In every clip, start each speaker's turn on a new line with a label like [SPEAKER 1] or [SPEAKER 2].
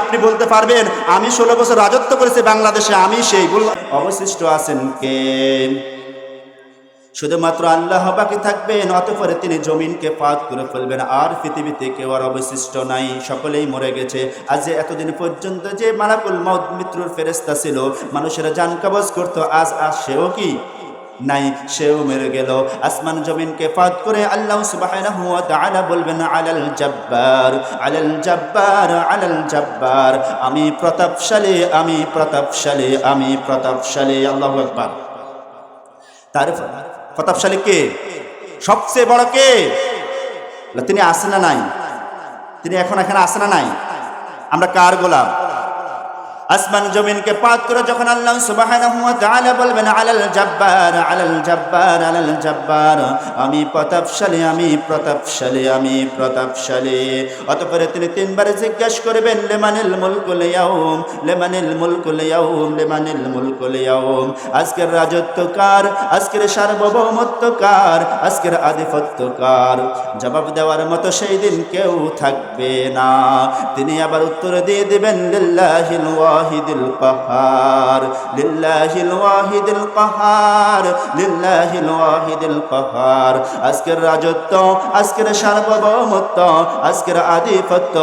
[SPEAKER 1] আপনি বলতে পারবেন, আমি ষোলো বছর রাজত্ব করেছি বাংলাদেশে, আমি সেই অবশিষ্ট আছেন কে? শুধুমাত্র আল্লাহ বাকি থাকবেন, অতপরে তিনি জমিনকে পাত করে ফেলবেন, আর পৃথিবীতে কেউ আর অবশিষ্ট নাই, সকলেই মরে গেছে। আজ যে এতদিন পর্যন্ত যে মালাকুল মত মৃত্যুর ফেরেস্তা ছিল, মানুষেরা জান কবজ করতো, আজ আজ সেও কি? নাই, সেও মেরে গেল। আসমান জমিনকে ফাত করে আল্লাহ সুবহানাহু ওয়া বলবেন, আলাল জব্বার আলাল জব্বার আলাল জব্বার, আমি প্রতাপশালী আমি প্রতাপশালী আমি প্রতাপশালী, আল্লাহু আকবার। তার প্রতাপশালী কে? সবচেয়ে বড় কে? তিনি আসে না নাই? তিনি এখন এখানে আসে না নাই? আমরা কার গোলাম? আসমান জমিনকে পাত করে যখন আল্লাহ ওয়া তাআলা বলবেন, আলাল জব্বার আলাল জব্বার আলাল জব্বার, আমি প্রতাপশালী আমি প্রতাপশালী আমি প্রতাপশালী। অতঃপরে তিনি তিনবারে জিজ্ঞেস করবেন, লেমানিল মুলকুল ইয়াউম, লেমানিল মুলকুল ইয়াউম, লেমানিল মুলকুল ইয়াউম। আজকের রাজত্ব কার? আজকের সার্বভৌমত্ব কার? আজকের আধিপত্য কার? জবাব দেওয়ার মতো সেই দিন কেউ থাকবে না। তিনি আবার উত্তর দিয়ে দিবেন, লিল্লাহিল ওয়াহিদিল কাহার, লিল্লাহিল ওয়াহিদিল কাহার, লিল্লাহিল ওয়াহিদিল কাহার। আজকের রাজত্ব, আজকের সার্বভৌমত্ব, আজকের আধিপত্য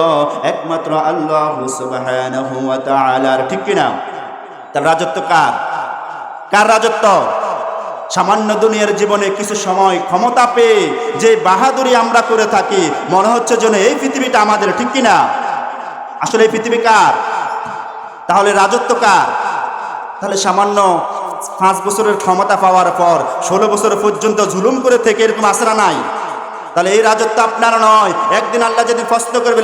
[SPEAKER 1] একমাত্র আল্লাহ সুবহানাহু ওয়া তাআলার। ঠিক কিনা? তার রাজত্ব কার? কার রাজত্ব? সামান্য দুনিয়ার জীবনে কিছু সময় ক্ষমতা পেয়ে যে বাহাদুরি আমরা করে থাকি, মনে হচ্ছে যেন এই পৃথিবীটা আমাদের, ঠিক কিনা? আসলে এই পৃথিবী কার? তাহলে রাজত্ব কার? তাহলে সামান্য পাঁচ বছরের ক্ষমতা পাওয়ার পর ষোলো বছর পর্যন্ত জুলুম করে থেকে এরকম আশরা নাই। তাহলে এই রাজত্ব আপনার নয়। একদিন আল্লাহ যদি প্রশ্ন করবে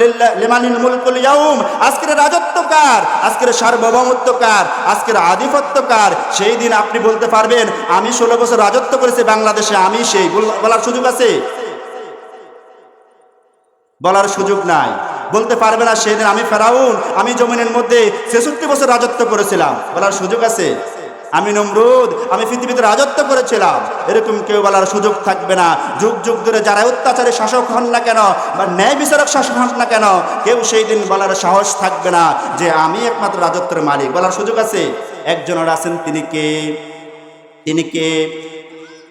[SPEAKER 1] আজকের রাজত্ব কার? আজকের সার্বভৌমত্ব কার? আজকের আধিপত্য কার? সেই দিন আপনি বলতে পারবেন, আমি ষোলো বছর রাজত্ব করেছি বাংলাদেশে, আমি সেই বলার সুযোগ আছে? বলার সুযোগ নাই। বলতে পারবে না সেদিন আমি ফেরাউন, আমি জমিনের মধ্যে ছেষট্টি বছর রাজত্ব করেছিলাম। বলার সুযোগ আছে? আমি নমরুদ, আমি পৃথিবীতে রাজত্ব করেছিলাম। এরকম কেউ বলার সুযোগ থাকবে না। যুগ যুগ ধরে যারা অত্যাচারী শাসক হন না কেন বা ন্যায় বিচারক শাসক হন না কেন, কেউ সেই দিন বলার সাহস থাকবে না যে আমি একমাত্র রাজত্বের মালিক। বলার সুযোগ আছে? একজনের আছেন, তিনি কে? তিনি কে?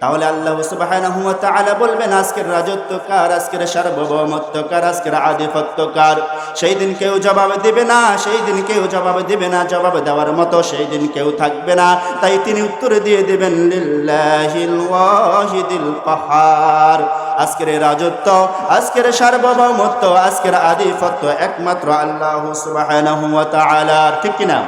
[SPEAKER 1] তাহলে আল্লাহ তাআলা বলবেন, আজকের রাজত্ব কার? আজকের সার্বভৌমত্ব কার? আজকের আধিপত্য কার? সেই দিন কেউ জবাব দেবে না, সেই দিন কেউ জবাব দেবে না, জবাব দেওয়ার মতো সেই দিন কেউ থাকবে না। তাই তিনি উত্তর দিয়ে দেবেন আজকের রাজত্ব, আজকের সার্বভৌমত্ব, আজকের আধিপত্য একমাত্র আল্লাহ তাআলা ঠিক কিনা?